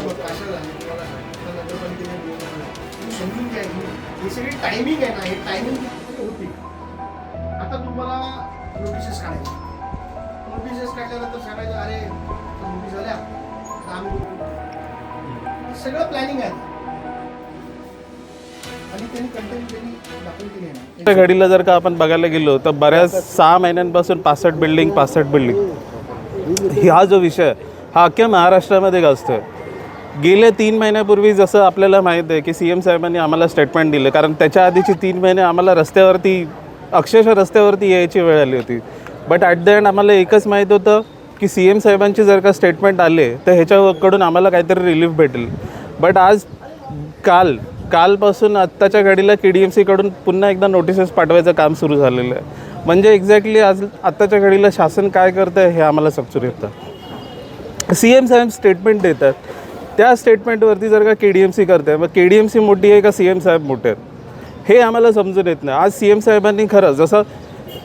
होत नगरपालिकेने नियम आणले. समजून काय हे सगळी टायमिंग आहे ना हे टायमिंग होती आता तुम्हाला नोटिसेस काढायचे नोटिसेस काढल्यानंतर सांगायचं अरे नोटीस झाल्या आम्ही सगळं प्लॅनिंग आहे त्या घडीला जर का आपण बघायला गेलो तर बऱ्याच सहा महिन्यांपासून पासष्ट बिल्डिंग पासष्ट बिल्डिंग हा जो विषय हा अख्ख्या महाराष्ट्रामध्ये गाजतोय गेल्या तीन महिन्यापूर्वी जसं आपल्याला माहीत आहे की सी एम साहेबांनी आम्हाला स्टेटमेंट दिलं कारण त्याच्या आधीची तीन महिने आम्हाला रस्त्यावरती अक्षरशः रस्त्यावरती यायची वेळ आली होती. बट ॲट द एंड आम्हाला एकच माहीत होतं की सी एम साहेबांची जर का स्टेटमेंट आले तर ह्याच्याकडून आम्हाला काहीतरी रिलीफ भेटेल. बट आज काल कालपासून आत्ताच्या घडीला के डी एम सीकडून पुन्हा एकदा नोटिसेस पाठवायचं काम सुरू झालेलं आहे. म्हणजे एक्झॅक्टली आज आत्ताच्या घडीला शासन काय करतं आहे हे आम्हाला समजून येतं. सी एम साहेब स्टेटमेंट देतात त्या स्टेटमेंटवरती जर का के डी एम सी करते मग के डी एम सी मोठी आहे का सी एम साहेब मोठे आहेत? हे आम्हाला समजून येत नाही. आज सी एम साहेबांनी खरं जसं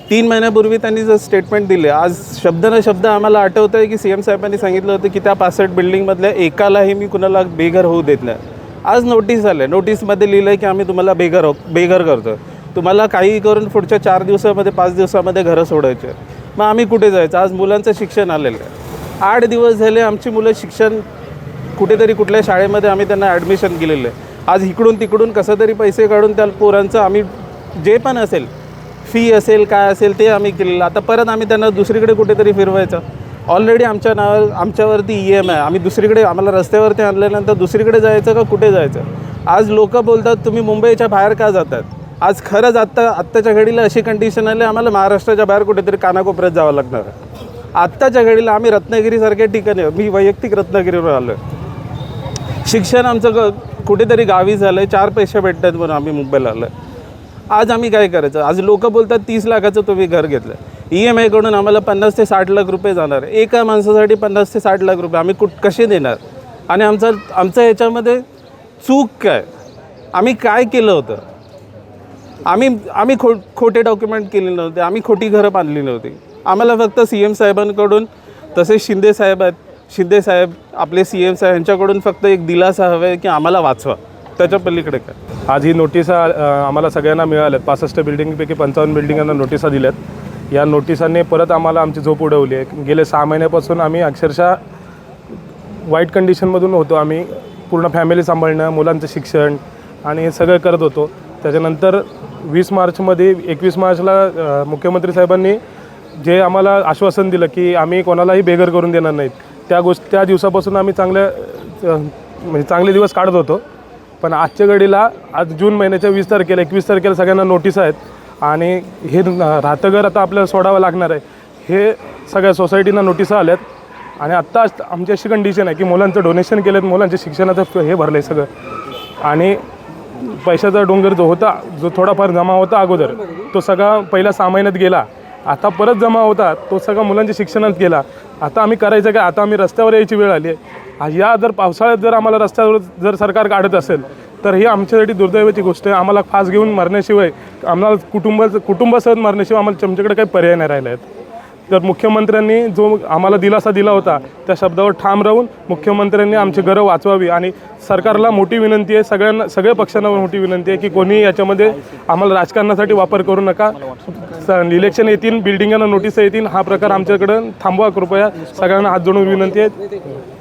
तीन महिन्यापूर्वी त्यांनी जर स्टेटमेंट दिले आज शब्द न शब्द आम्हाला आठवतं आहे की सी एम साहेबांनी सांगितलं होतं की त्या पासष्ट बिल्डिंगमधल्या एकालाही मी कुणाला बेघर होऊ देत नाही. आज नोटीस आलं नोटीसमध्ये लिहिलं आहे की आम्ही तुम्हाला बेघर हो बेघर करतो तुम्हाला काही करून पुढच्या चार दिवसामध्ये पाच दिवसामध्ये घरं सोडायचे मग आम्ही कुठे जायचं? आज मुलांचं शिक्षण आलेलं आहे. आठ दिवस झाले आमची मुलं शिक्षण कुठेतरी कुठल्या शाळेमध्ये आम्ही त्यांना ॲडमिशन केलेलं आहे. आज इकडून तिकडून कसं तरी पैसे काढून त्या पोरांचं आम्ही जे पण असेल फी असेल काय असेल ते आम्ही केलेलं. आता परत आम्ही त्यांना दुसरीकडे कुठेतरी फिरवायचं. ऑलरेडी आमच्या नावावर आमच्यावरती ई एम आहे. आम्ही दुसरीकडे आम्हाला रस्त्यावरती आणल्यानंतर दुसरीकडे जायचं का कुठे जायचं? आज लोक बोलतात तुम्ही मुंबईच्या बाहेर का जातात? आज खरंच आत्ता आत्ताच्या घडीला अशी कंडिशन आली आम्हाला महाराष्ट्राच्या बाहेर कुठेतरी कानाकोपऱ्यात जावं लागणार आहे. आत्ताच्या घडीला आम्ही रत्नागिरीसारख्या ठिकाणी मी वैयक्तिक रत्नागिरीवर आलो आहे शिक्षण आमचं ग कुठेतरी गावी झालं आहे चार पैसे भेटतात म्हणून आम्ही मुंबईला आलो आहे आज आम्ही काय करायचं? आज लोक बोलतात तीस लाखाचं तुम्ही घर घेतलं ई एम आयकडून आम्हाला पन्नास ते साठ लाख रुपये जाणार एका माणसासाठी पन्नास ते साठ लाख रुपये आम्ही कुठ कसे देणार? आणि आमचा आमचं ह्याच्यामध्ये चूक काय? आम्ही काय केलं होतं? आम्ही आम्ही खो खोटे डॉक्युमेंट केले नव्हते. आम्ही खोटी घरं बांधली नव्हती. आम्हाला फक्त सी एम साहेबांकडून तसेच शिंदे साहेब आहेत शिंदे साहेब आपले सी एम साहेब यांच्याकडून फक्त एक दिलासा हवा आहे की आम्हाला वाचवा. त्याच्या पलीकडे काय? आज ही नोटिसा आम्हाला सगळ्यांना मिळाल्यात. पासष्ट बिल्डिंगपैकी पंचावन्न बिल्डिंगांना नोटिसा दिल्यात. या नोटिसांनी परत आम्हाला आमची झोप उडवली आहे. गेले सहा महिन्यापासून आम्ही अक्षरशः वाईट कंडिशनमधून होतो. आम्ही पूर्ण फॅमिली सांभाळणं मुलांचं शिक्षण आणि हे सगळं करत होतो. त्याच्यानंतर वीस मार्चमध्ये एकवीस मार्चला मुख्यमंत्री साहेबांनी जे आम्हाला आश्वासन दिलं की आम्ही कोणालाही बेघर करून देणार नाहीत. त्या गोष्ट त्या दिवसापासून आम्ही चांगल्या म्हणजे चांगले दिवस काढत होतो. पण आजच्या घडीला आज जून महिन्याच्या वीस तारखेला एकवीस तारखेला सगळ्यांना नोटीस आहेत. आणि हे राहतं घर आता आपल्याला सोडावं लागणार आहे. हे सगळ्या सोसायटींना नोटिसा आल्यात. आणि आत्ता आमची अशी कंडिशन आहे की मुलांचं डोनेशन केलं मुलांच्या शिक्षणाचं हे भरलं आहे सगळं. आणि पैशाचा डोंगर जो होता जो थोडाफार जमा होता अगोदर तो सगळा पहिल्या सहा महिन्यात गेला. आता परत जमा होता तो सगळा मुलांच्या शिक्षणात गेला. आता आम्ही करायचं काय? आता आम्ही रस्त्यावर यायची वेळ आली आहे. या जर पावसाळ्यात जर आम्हाला रस्त्यावर जर सरकार काढत असेल तर ही आमच्यासाठी दुर्दैवाची गोष्ट आहे. आम्हाला फास घेऊन मरण्याशिवाय आम्हाला कुटुंबाचं कुटुंबासह मरण्याशिवाय आम्हाला तुमच्याकडे काही पर्याय नाही राहिले आहेत. तर मुख्यमंत्र्यांनी जो आम्हाला दिलासा दिला होता त्या शब्दावर ठाम राहून मुख्यमंत्र्यांनी आमची घरं वाचवावी आणि सरकारला मोठी विनंती आहे सगळ्यांना सगळ्या पक्षांना मोठी विनंती आहे की कोणीही याच्यामध्ये आम्हाला राजकारणासाठी वापर करू नका. इलेक्शन येतील बिल्डिंगांना नोटीस येतील हा प्रकार आमच्याकडं थांबवा कृपया सगळ्यांना हात जोडून विनंती आहे.